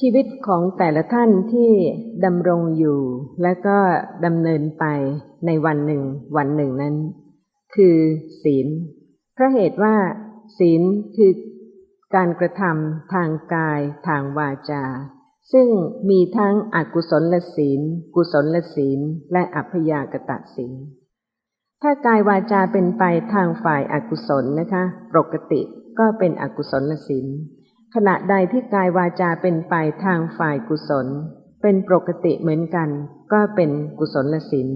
ชีวิตของแต่ละท่านที่ดำรงอยู่ และก็ดำเนินไปในวันหนึ่ง วันหนึ่งนั้น คือศีลเพราะเหตุว่า ศีลคือการกระทำทางกายทางวาจา ซึ่งมีทั้งอกุศลศีล กุศลศีล และอัพยากตะศีล ถ้ากายวาจาเป็นไปทางฝ่ายอากุศลนะคะ ปกติก็เป็นอกุศลศีล ขณะใดที่กายวาจาเป็นไปทางฝ่ายกุศล เป็นปกติเหมือนกัน ก็เป็นกุศลศีล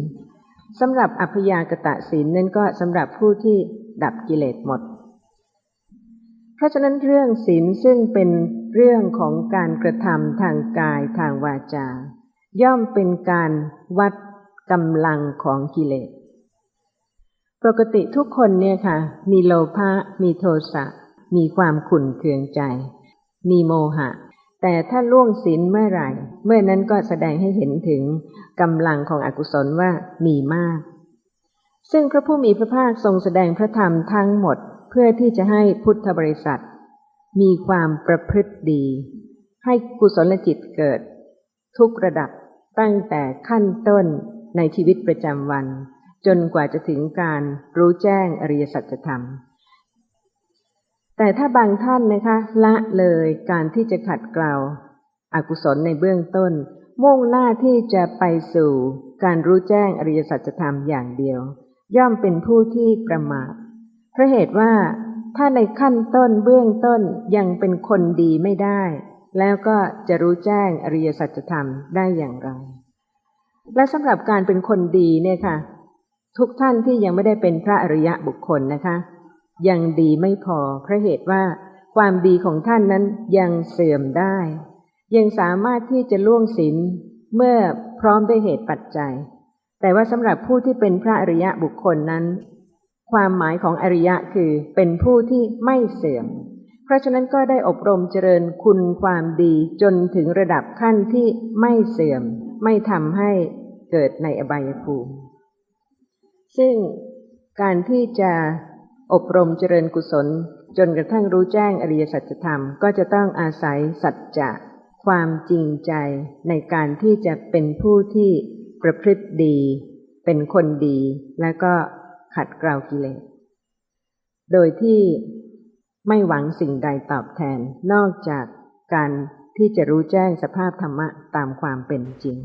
สำหรับอัพยากตะศีลนั่นก็สำหรับผู้ที่ดับกิเลสหมด เพราะฉะนั้นเรื่องศีลซึ่งเป็นเรื่องของการกระทำทางกายทางวาจา ย่อมเป็นการวัดกำลังของกิเลส ปกติทุกคนเนี่ยค่ะ มีโลภะมีโทสะมีความขุ่นเคืองใจ มีโมหะ แต่ถ้าล่วงศีลเมื่อไหร่ เมื่อนั้นก็แสดงให้เห็นถึงกำลังของอกุศลว่ามีมาก ซึ่งพระผู้มีพระภาคทรงแสดงพระธรรมทั้งหมดเพื่อที่จะให้พุทธบริษัท มีความประพฤติดี ให้กุศลจิตเกิด ทุกระดับตั้งแต่ขั้นต้นในชีวิตประจำวัน จนกว่าจะถึงการรู้แจ้งอริยสัจธรรม แต่ถ้าบางท่านนะคะ ละเลยการที่จะขัดเกลาอากุศลในเบื้องต้น มุ่งหน้าที่จะไปสู่การรู้แจ้งอริยสัจธรรมอย่างเดียว ย่อมเป็นผู้ที่ประมาทเพราะเหตุว่าถ้าในขั้นต้นเบื้องต้นยังเป็นคนดีไม่ได้ แล้วก็จะรู้แจ้งอริยสัจธรรมได้อย่างไร และสำหรับการเป็นคนดีเนี่ยค่ะ ทุกท่านที่ยังไม่ได้เป็นพระอริยะบุคคลนะคะ ยังดีไม่พอเพราะเหตุว่าความดีของท่านนั้นยังเสื่อมได้ ยังสามารถที่จะล่วงศีลเมื่อพร้อมด้วยเหตุปัจจัย แต่ว่าสำหรับผู้ที่เป็นพระอริยะบุคคลนั้น ความหมายของอริยะคือเป็นผู้ที่ไม่เสื่อม เพราะฉะนั้นก็ได้อบรมเจริญคุณความดีจนถึงระดับขั้นที่ไม่เสื่อม ไม่ทำให้เกิดในอบายภูมิ ซึ่งการที่จะ อบรมเจริญกุศล จนกระทั่งรู้แจ้งอริยสัจธรรม ก็จะต้องอาศัยสัจจะความจริงใจในการที่จะเป็นผู้ที่ประพฤติดี เป็นคนดี และก็ขัดเกลากิเลส โดยที่ไม่หวังสิ่งใดตอบแทนนอกจากการที่จะรู้แจ้งสภาพธรรมะตามความเป็นจริง